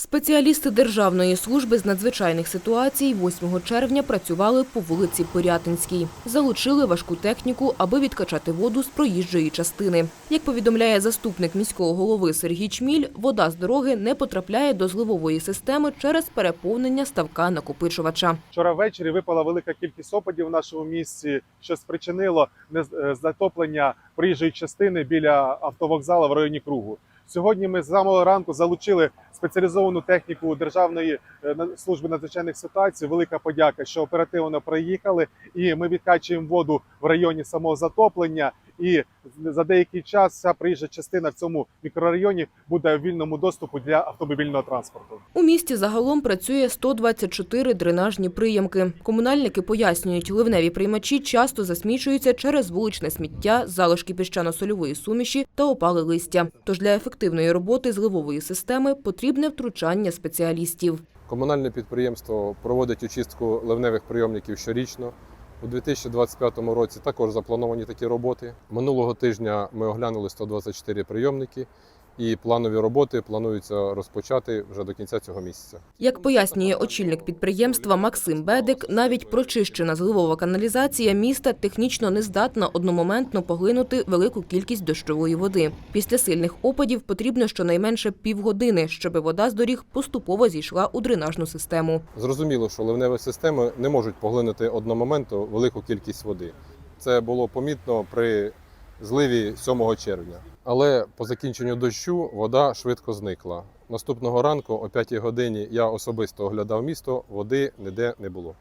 Спеціалісти Державної служби з надзвичайних ситуацій 8 червня працювали по вулиці Порятинській. Залучили важку техніку, аби відкачати воду з проїжджої частини. Як повідомляє заступник міського голови Сергій Чміль, вода з дороги не потрапляє до зливової системи через переповнення ставка накопичувача. Вчора ввечері випала велика кількість опадів в нашому місті, що спричинило е, затоплення проїжджої частини біля автовокзалу в районі кругу. Сьогодні ми з самого ранку залучили спеціалізовану техніку Державної е, служби надзвичайних ситуацій. Велика подяка, що оперативно приїхали, і ми відкачуємо воду в районі самого затоплення. І за деякий час вся проїжджа частина в цьому мікрорайоні буде в вільному доступу для автомобільного транспорту. У місті загалом працює 124 дренажні приямки. Комунальники пояснюють, ливневі приймачі часто засмічуються через вуличне сміття, залишки піщано-сольової суміші та опали листя. Тож для ефективної роботи зливової системи потрібне втручання спеціалістів. Комунальне підприємство проводить очистку ливневих прийомників щорічно. У 2025 році також заплановані такі роботи. Минулого тижня ми оглянули 124 прийомники, і планові роботи плануються розпочати вже до кінця цього місяця. Як пояснює очільник підприємства Максим Бедик, навіть прочищена зливова каналізація міста технічно не здатна одномоментно поглинути велику кількість дощової води. Після сильних опадів потрібно щонайменше півгодини, щоб вода з доріг поступово зійшла у дренажну систему. Зрозуміло, що ливневі системи не можуть поглинути одномоментно велику кількість води. Це було помітно при зливі 7 червня. Але по закінченню дощу вода швидко зникла. Наступного ранку о 5 годині я особисто оглядав місто, води ніде не було.